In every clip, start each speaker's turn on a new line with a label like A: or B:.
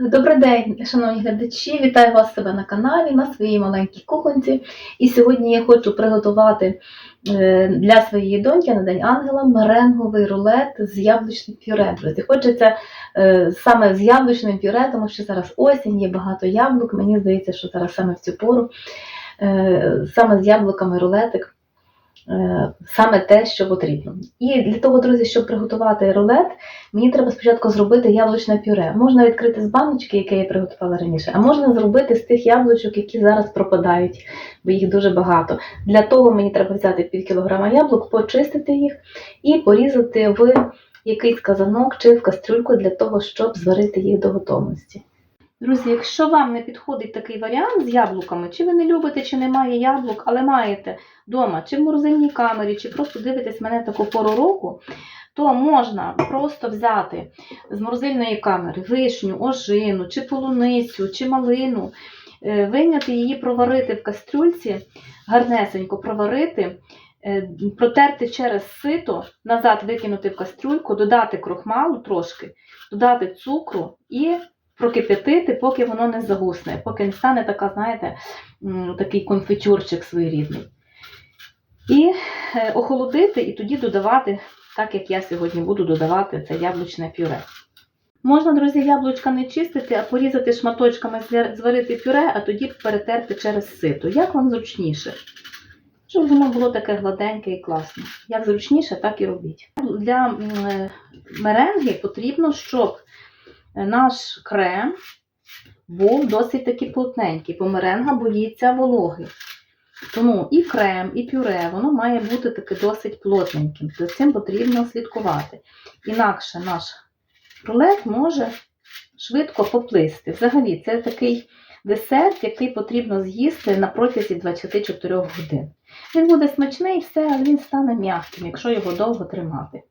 A: Добрий день, шановні глядачі! Вітаю вас себе на каналі на своїй маленькій кухонці. І сьогодні я хочу приготувати е, для своєї доньки на День Ангела меренговий рулет з яблучним пюре. Друзі, хочеться е, саме з яблучним пюре, тому що зараз осінь, є багато яблук. Мені здається, що зараз саме в цю пору е, саме з яблуками рулетик. Е, Саме те, що потрібно. І для того, друзі, щоб приготувати рулет, Мені треба спочатку зробити яблучне пюре. Можна відкрити з баночки, яке я приготувала раніше, а можна зробити з тих яблучок, які зараз пропадають, бо їх дуже багато. Для того мені треба взяти пів кілограма яблук, почистити їх і порізати в якийсь казанок чи в кастрюльку для того, щоб зварити їх до готовності. Друзі, якщо вам не підходить такий варіант з яблуками, чи ви не любите, чи немає яблук, але маєте вдома, чи в морозильній камері, чи просто дивитесь мене таку пору року, то можна просто взяти з морозильної камери вишню, ожину, чи полуницю, чи малину, е, вийняти її, проварити в кастрюльці, гарнесенько проварити, е, протерти через сито, назад викинути в кастрюльку, додати крохмалу трошки, додати цукру і прокип'ятити, поки воно не загусне, поки не стане така, знаєте, такий конфітюрчик своєрідний. І е, охолодити, і тоді додавати так як я сьогодні буду додавати це яблучне пюре. Можна, друзі, яблучка не чистити, а порізати шматочками, зварити пюре, а тоді перетерти через сито. Як вам зручніше? Щоб воно було таке гладеньке і класне. Як зручніше, так і робіть. Для е, меренги потрібно, щоб наш крем був досить таки плотненький, бо меренга боїться вологи. Тому і крем, і пюре, воно має бути таки досить плотненьким. За цим потрібно слідкувати. Інакше наш рулет може швидко поплисти. Взагалі, це такий десерт, який потрібно з'їсти на протязі 24 годин. Він буде смачний, все, але він стане м'яким, якщо його довго тримати.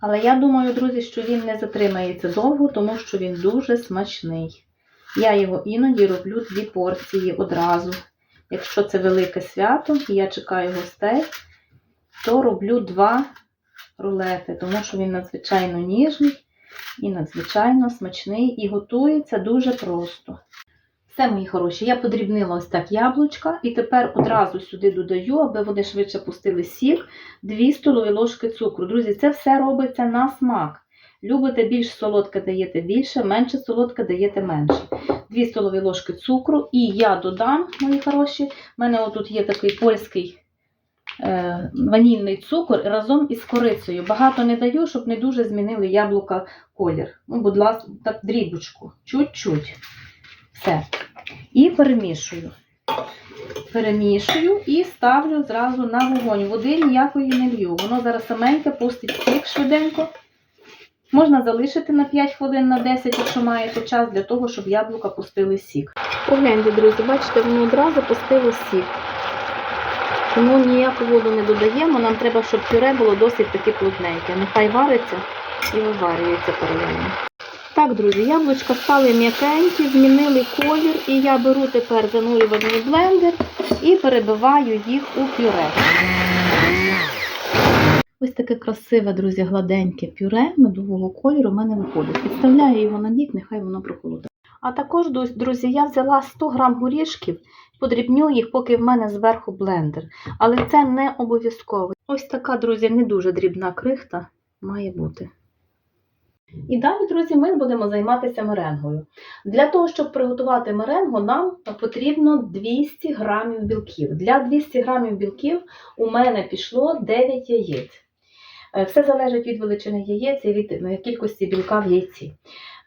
A: Але я думаю, друзі, що він не затримається довго, тому що він дуже смачний. Я його іноді роблю дві порції одразу. Якщо це велике свято і я чекаю гостей, то роблю два рулети, тому що він надзвичайно ніжний і надзвичайно смачний, і готується дуже просто. Все, мої хороші, я подрібнила ось так яблучка, і тепер одразу сюди додаю, аби вони швидше пустили сік, 2 столові ложки цукру. Друзі, це все робиться на смак. Любите більш солодке даєте більше, менше солодке даєте менше. 2 столові ложки цукру. І я додам, мої хороші, в мене отут є такий польський е, ванільний цукор разом із корицею. Багато не даю, щоб не дуже змінили яблука колір. Ну, будь ласка, так дрібочку. Чуть-чуть. Все. І перемішую. Перемішую і ставлю зразу на вогонь. Води ніякої не лью. Воно зараз саменьке пустить сік швиденько. Можна залишити на 5 хвилин, на 10, якщо маєте час, для того, щоб яблука пустили сік. Погляньте, друзі, бачите, воно одразу пустило сік. Тому ніяку воду не додаємо, нам треба, щоб пюре було досить таки плотненьке. Нехай вариться і виварюється паралельно. Так, друзі, яблучка стали м'якенькі, змінили колір, і я беру тепер занурювальний блендер і перебиваю їх у пюре. Ось таке красиве, друзі, гладеньке пюре медового кольору в мене виходить. Підставляю його на бік, нехай воно прохолодить. А також, друзі, я взяла 100 грам горішків, подрібню їх, поки в мене зверху блендер. Але це не обов'язково. Ось така, друзі, не дуже дрібна крихта має бути. І далі, друзі, ми будемо займатися меренгою. Для того, щоб приготувати меренгу, нам потрібно 200 грамів білків. Для 200 грамів білків у мене пішло 9 яєць. Е, Все залежить від величини яєць і від е, кількості білка в яйці.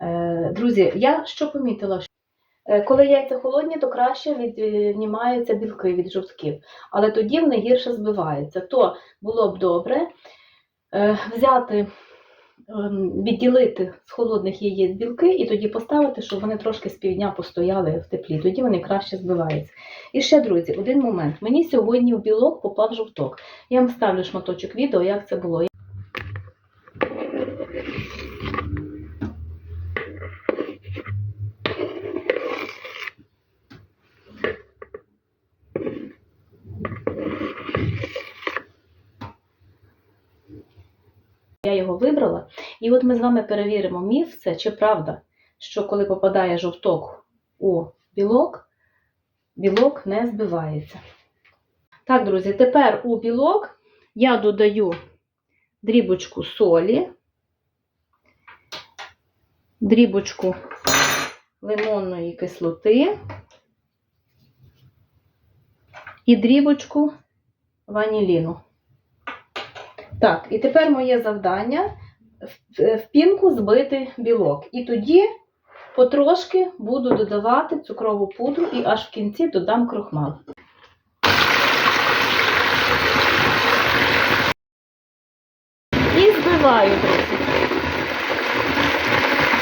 A: Е, Друзі, я що помітила? Коли яйця холодні, то краще віднімаються білки від жовтків, але тоді вони гірше збиваються. То було б добре взяти відділити з холодних яєць білки і тоді поставити, щоб вони трошки з півдня постояли в теплі. Тоді вони краще збиваються. І ще, друзі, один момент. Мені сьогодні в білок попав жовток. Я вам ставлю шматочок відео, як це було. Я його вибрала. І от ми з вами перевіримо, міф це чи правда. що коли попадає жовток у білок, білок не збивається. Так, друзі, тепер у білок я додаю дрібочку солі, дрібочку лимонної кислоти і дрібочку ваніліну. Так, і тепер моє завдання в- в пінку збити білок. І тоді потрошки буду додавати цукрову пудру і аж в кінці додам крохмал. І збиваю.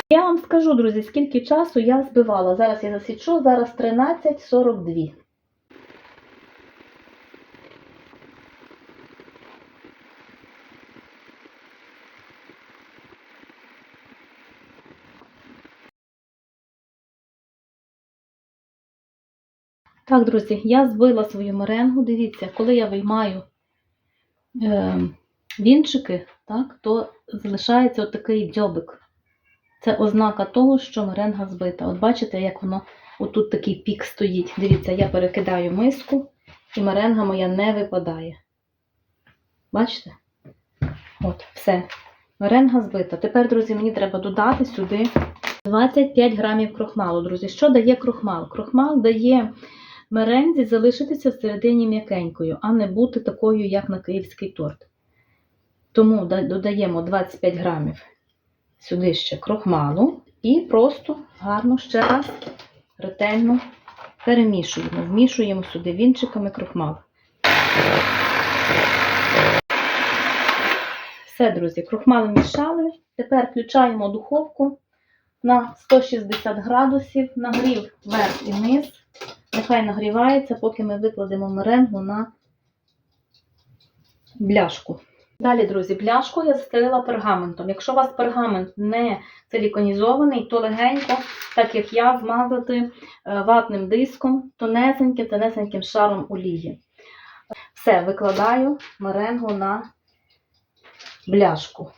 A: Я вам скажу, друзі, скільки часу я збивала. Зараз я засічу, зараз 13.42. Так, друзі, я збила свою меренгу. Дивіться, коли я виймаю е, вінчики, так, то залишається отакий дзьобик. Це ознака того, що меренга збита. От бачите, як воно отут такий пік стоїть. Дивіться, я перекидаю миску, і меренга моя не випадає. Бачите? От, все. Меренга збита. Тепер, друзі, мені треба додати сюди 25 грамів крохмалу. Друзі, що дає крохмал? Крохмал дає мерензі залишитися всередині м'якенькою, а не бути такою, як на київський торт. Тому додаємо 25 грамів сюди ще крохмалу і просто гарно ще раз ретельно перемішуємо. Вмішуємо сюди вінчиками крохмал. Все, друзі, крохмал мішали. Тепер включаємо духовку на 160 градусів, нагрів верх і низ. Нехай нагрівається, поки ми викладемо меренгу на бляшку. Далі, друзі, бляшку я застелила пергаментом. Якщо у вас пергамент не силіконізований, то легенько, так як я, змазати е, ватним диском, тонесеньким, тонесеньким шаром олії. Все, викладаю меренгу на бляшку.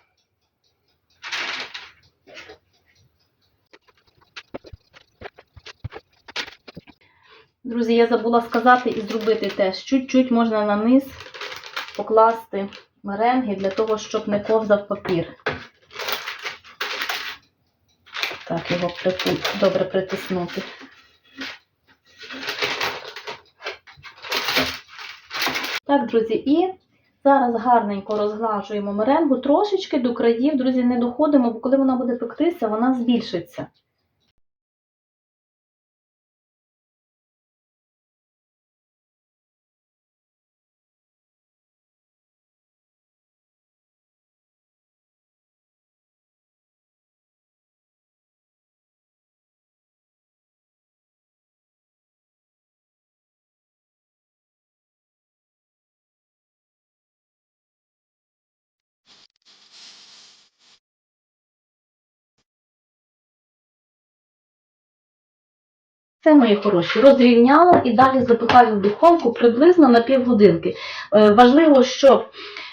A: Друзі, я забула сказати і зробити теж. Чуть-чуть можна на низ покласти меренги для того, щоб не ковзав папір. Так, його добре притиснути. Так, друзі, і зараз гарненько розглажуємо меренгу. Трошечки до країв, друзі, не доходимо, бо коли вона буде пектися, вона збільшиться. Це мої хороші. Розрівняла і далі запихаю в духовку приблизно на півгодинки. Е, Важливо, щоб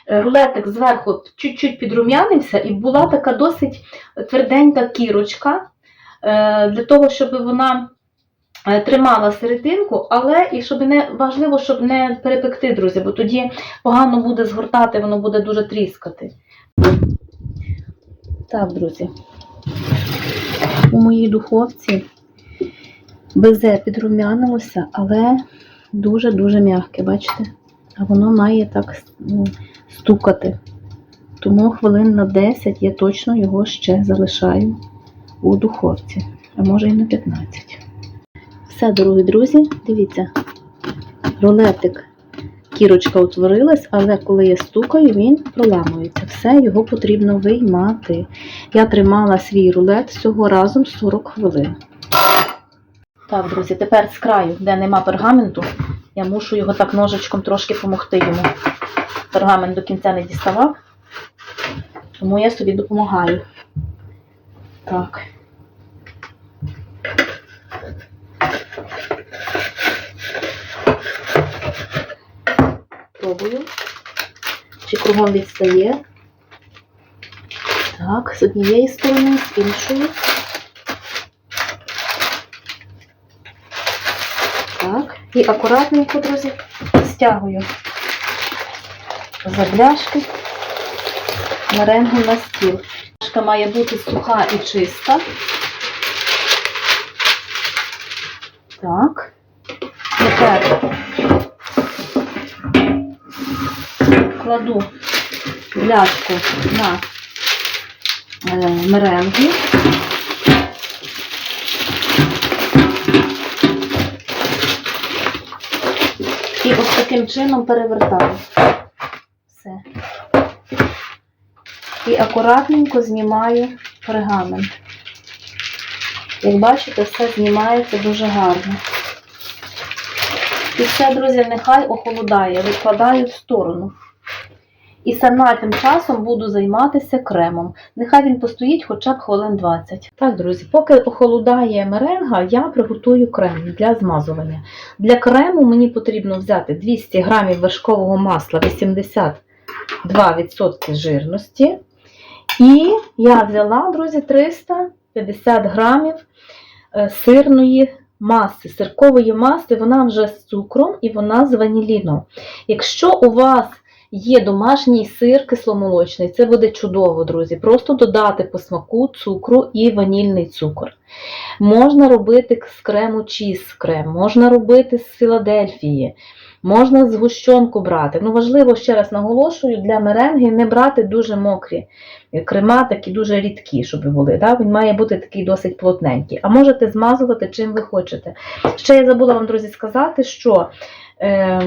A: е, рулетик зверху чуть-чуть підрум'янився і була така досить тверденька кірочка, е, для того, щоб вона тримала серединку, але і щоб не важливо, щоб не перепекти, друзі, бо тоді погано буде згортати, воно буде дуже тріскати. Так, друзі. У моїй духовці безе підрумянилося, але дуже-дуже м'яке, бачите? А воно має так ну, стукати. Тому хвилин на 10 я точно його ще залишаю у духовці, а може і на 15. Все, дорогі друзі, дивіться, рулетик, кірочка утворилась, але коли я стукаю, він проламується. Все, його потрібно виймати. Я тримала свій рулет всього разом 40 хвилин. Так, друзі, тепер з краю, де нема пергаменту, я мушу його так ножичком трошки допомогти йому. Пергамент до кінця не діставав, тому я собі допомагаю. Так. Пробую. Чи кругом відстає. Так, з однієї сторони, з іншої. Так, і акуратненько, друзі, стягую за бляшки меренгу на стіл. Бляшка має бути суха і чиста. Так. Тепер кладу бляшку на е, ось таким чином перевертаю. Все. І акуратненько знімаю пергамент. Як бачите, все знімається дуже гарно. І все, друзі, нехай охолодає, відкладаю в сторону. І сама тим часом буду займатися кремом. Нехай він постоїть хоча б хвилин 20. Так, друзі, поки охолодає меренга, я приготую крем для змазування. Для крему мені потрібно взяти 200 г вершкового масла 82% жирності. І я взяла, друзі, 350 грамів е, сирної маси, сиркової маси, вона вже з цукром і вона з ваніліном. Якщо у вас є домашній сир кисломолочний, це буде чудово, друзі. Просто додати по смаку цукру і ванільний цукор. Можна робити з крему чіз крем, можна робити з Філадельфії, можна згущенку брати. Ну, важливо, ще раз наголошую, для меренги не брати дуже мокрі крема, такі дуже рідкі, щоб були. Да? Він має бути такий досить плотненький. А можете змазувати чим ви хочете. Ще я забула вам, друзі, сказати, що е,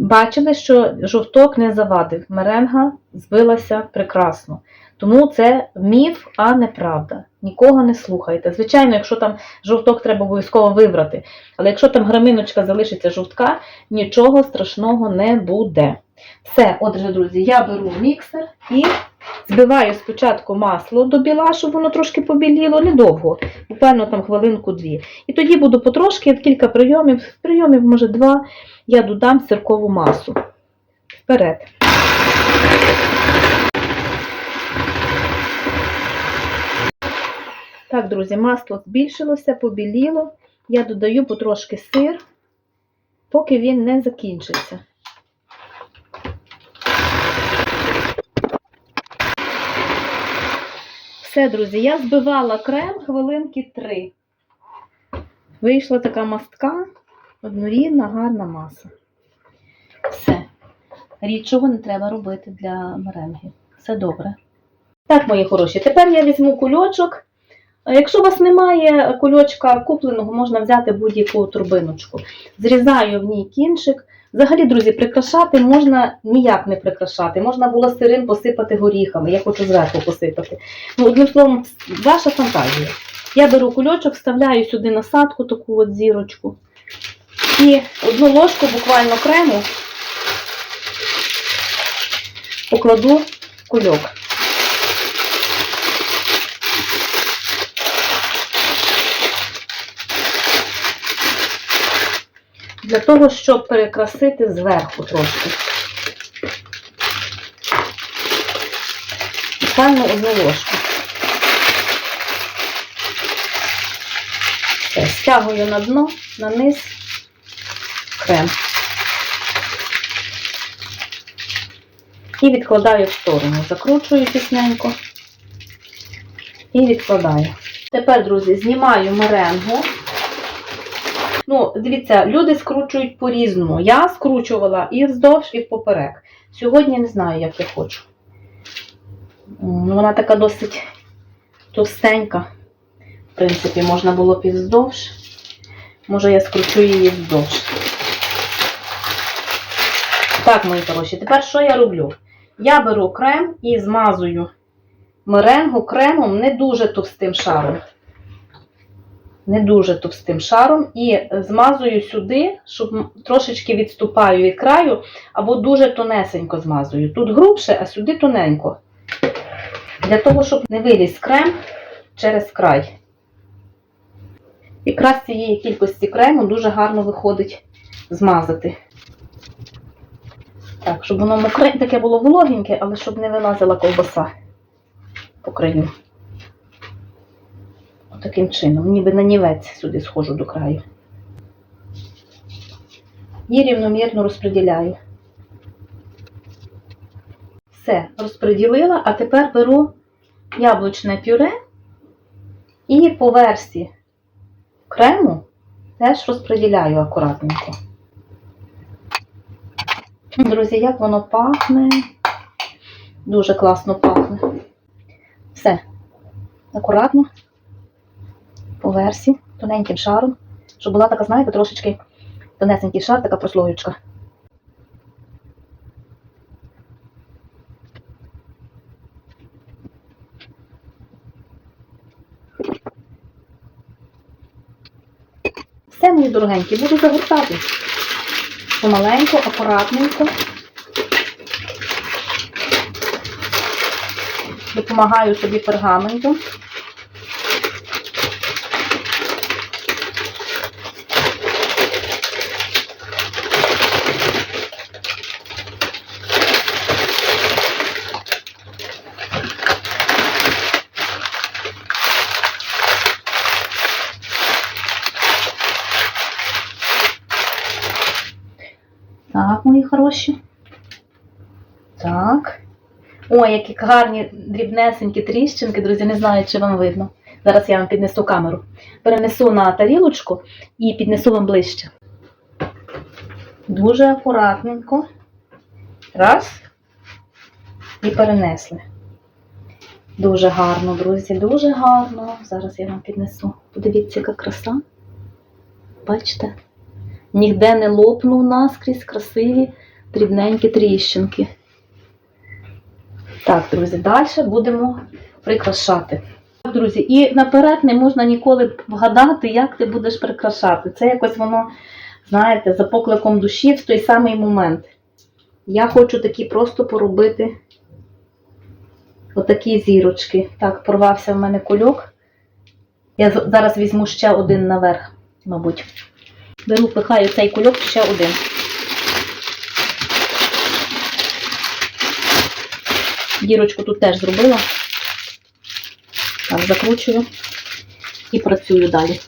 A: бачили, що жовток не завадив. Меренга збилася прекрасно. Тому це міф, а не правда. Нікого не слухайте. Звичайно, якщо там жовток треба обов'язково вибрати. Але якщо там граминочка залишиться жовтка, нічого страшного не буде. Все, отже, друзі, я беру міксер і збиваю спочатку масло до біла, щоб воно трошки побіліло, недовго, буквально там хвилинку-дві. І тоді буду потрошки, в кілька прийомів, прийомів, може два, я додам сиркову масу. Вперед. Так, друзі, масло збільшилося, побіліло. Я додаю потрошки сир, поки він не закінчиться. Все, друзі, я збивала крем хвилинки 3. Вийшла така мастка, однорідна, гарна маса. Все. Рідшого не треба робити для меренги. Все добре. Так, мої хороші, тепер я візьму кульочок. Якщо у вас немає кульочка купленого, можна взяти будь-яку турбиночку. Зрізаю в ній кінчик. Взагалі, друзі, прикрашати можна ніяк не прикрашати. Можна було сирим посипати горіхами. Я хочу зверху посипати. Ну, одним словом, ваша фантазія. Я беру кульочок, вставляю сюди насадку, таку от зірочку. І одну ложку буквально крему покладу кульок. Для того, щоб перекрасити зверху трошки. Буквально одну ложку. Стягую на дно, на низ крем. І відкладаю в сторону. Закручую тісненько і відкладаю. Тепер, друзі, знімаю меренгу. Ну, дивіться, люди скручують по-різному. Я скручувала і вздовж, і впоперек. Сьогодні не знаю, як я хочу. Вона така досить товстенька. В принципі, можна було б і вздовж. Може, я скручу її вздовж. Так, мої хороші, тепер що я роблю? Я беру крем і змазую меренгу кремом не дуже товстим шаром не дуже товстим шаром і змазую сюди, щоб трошечки відступаю від краю, або дуже тонесенько змазую. Тут грубше, а сюди тоненько. Для того, щоб не виліз крем через край. Якраз цієї кількості крему дуже гарно виходить змазати. Так, щоб воно мокре, таке було вологеньке, але щоб не вилазила ковбаса по краю. Таким чином, ніби на нівець сюди схожу до краю. і рівномірно розподіляю. Все, розподілила, а тепер беру яблучне пюре і по версі крему теж розподіляю акуратненько. Друзі, як воно пахне. Дуже класно пахне. Все. Акуратно. По версі, тоненьким шаром, щоб була така, знаєте, трошечки тонесенький шар, така прослоючка. Все, мої дорогенькі, буду загортати. Помаленьку, акуратненько. Допомагаю собі пергаментом. Так, мої хороші. Так. Ой, які гарні дрібнесенькі тріщинки, друзі, не знаю, чи вам видно. Зараз я вам піднесу камеру. Перенесу на тарілочку і піднесу вам ближче. Дуже акуратненько. Раз. І перенесли. Дуже гарно, друзі, дуже гарно. Зараз я вам піднесу. Подивіться, яка краса. Бачите? Ніде не лопнув наскрізь красиві дрібненькі тріщинки. Так, друзі, далі будемо прикрашати. Друзі, і наперед не можна ніколи вгадати, як ти будеш прикрашати. Це якось воно, знаєте, за покликом душі в той самий момент. Я хочу такі просто поробити отакі зірочки. Так, порвався в мене кульок. Я зараз візьму ще один наверх, мабуть. Беру, пихаю цей кульок ще один. Дірочку тут теж зробила. Так, закручую і працюю далі.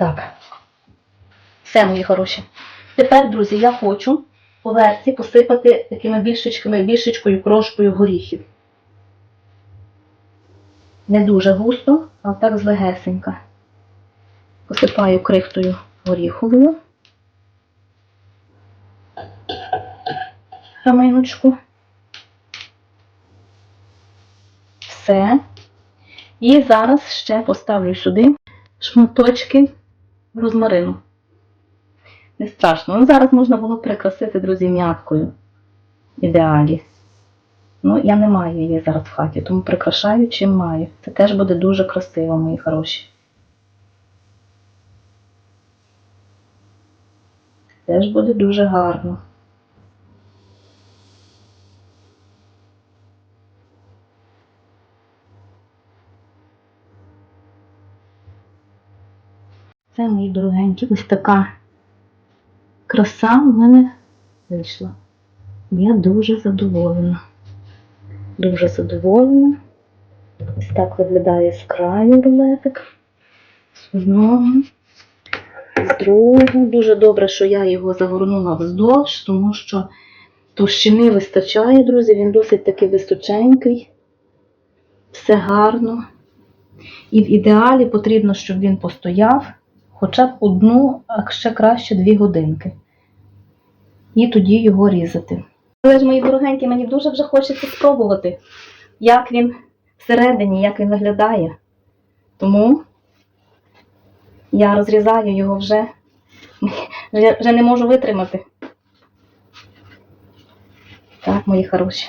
A: Так. Все, мої хороші. Тепер, друзі, я хочу по версі посипати такими більшечками, більшечкою крошкою горіхів. Не дуже густо, а так злегесенька. Посипаю крихтою горіховою. Каминочку. Все. І зараз ще поставлю сюди шматочки розмарину. Не страшно. Ну, зараз можна було прикрасити, друзі, м'яткою. Ідеалі. Ну, я не маю її зараз в хаті, тому прикрашаю чим маю. Це теж буде дуже красиво, мої хороші. Теж буде дуже гарно. Це, мої дорогенькі, ось така краса в мене вийшла. Я дуже задоволена. Дуже задоволена. Ось так виглядає з краю рулетик. З одного. З другого. Дуже добре, що я його загорнула вздовж, тому що товщини вистачає, друзі, він досить таки височенький. Все гарно. І в ідеалі потрібно, щоб він постояв хоча б одну, а ще краще дві годинки. І тоді його різати. Але ж, мої дорогенькі, мені дуже вже хочеться спробувати, як він всередині, як він виглядає. Тому я розрізаю його вже, вже, не можу витримати. Так, мої хороші.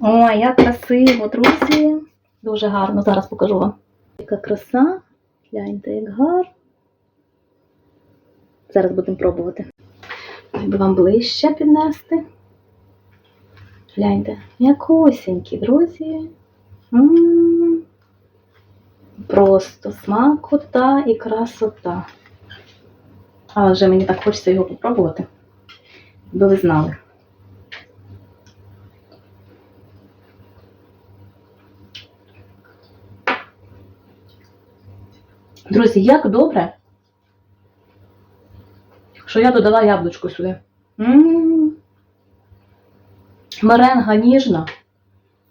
A: Ой, як красиво, друзі. Дуже гарно. Зараз покажу вам. Яка краса. Гляньте, як гарно. Зараз будемо пробувати. Якби вам ближче піднести. Гляньте, як осінькі, друзі. М. Просто смакота і красота. А вже мені так хочеться його попробувати. Би ви знали. Друзі, як добре, що я додала яблучко сюди. М. Меренга ніжна.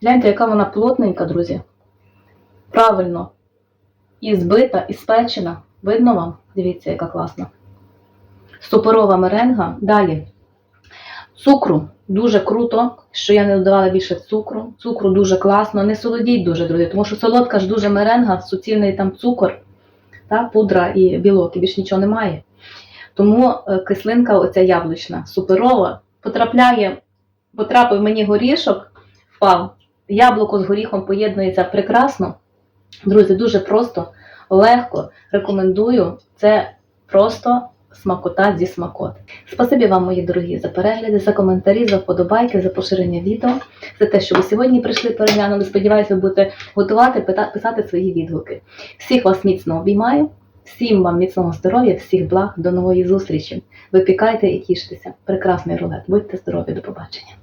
A: Гляньте, яка вона плотненька, друзі. Правильно. І збита, і спечена. Видно вам? Дивіться, яка класна. Супорова меренга. Далі. Цукру дуже круто, що я не додавала більше цукру. Цукру дуже класно. Не солодіть дуже, друзі, тому що солодка ж дуже меренга, суцільний там цукор, та, пудра і білок, і більш нічого немає. Тому е, кислинка, оця яблучна, суперова, потрапляє, потрапив мені горішок, впав. Яблуко з горіхом поєднується прекрасно. Друзі, дуже просто, легко рекомендую. Це просто смакота зі смакот. Спасибі вам, мої дорогі, за перегляди, за коментарі, за вподобайки, за поширення відео, за те, що ви сьогодні прийшли переглянули. Сподіваюся, ви будете готувати, писати свої відгуки. Всіх вас міцно обіймаю, всім вам міцного здоров'я, всіх благ, до нової зустрічі. Випікайте і тіштеся. Прекрасний рулет. Будьте здорові, до побачення.